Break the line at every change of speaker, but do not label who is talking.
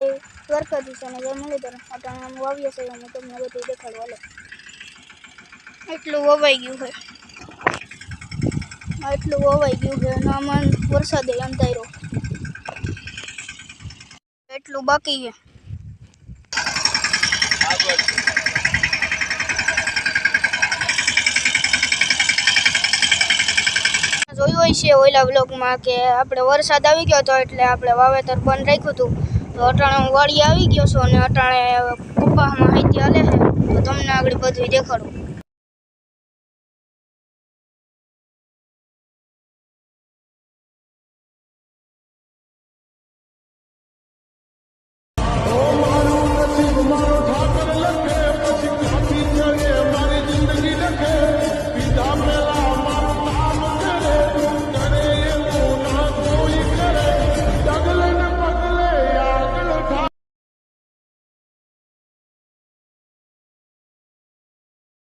દ્વારકાધીશ અને જય મુરલીધર અટાણે આમ વાવીએ છે હું તમને બધું દેખાડું, હાલો. એટલું વવાઈ ગયું છે. એટલું વવાઈ ગયું છે અને આમાં વરસાદે અંધાર્યો એટલું બાકી છે. જોયું હોય છે ઓલા બ્લોકમાં કે આપણે વરસાદ આવી ગયો હતો એટલે આપણે વાવેતર બંધ રાખ્યું હતું. તો અટાણે હું વાડી આવી ગયો છું અને અટાણે કપાસમાં માહિતી હાલે છે. તો તમને આગળ બધું દેખાડું.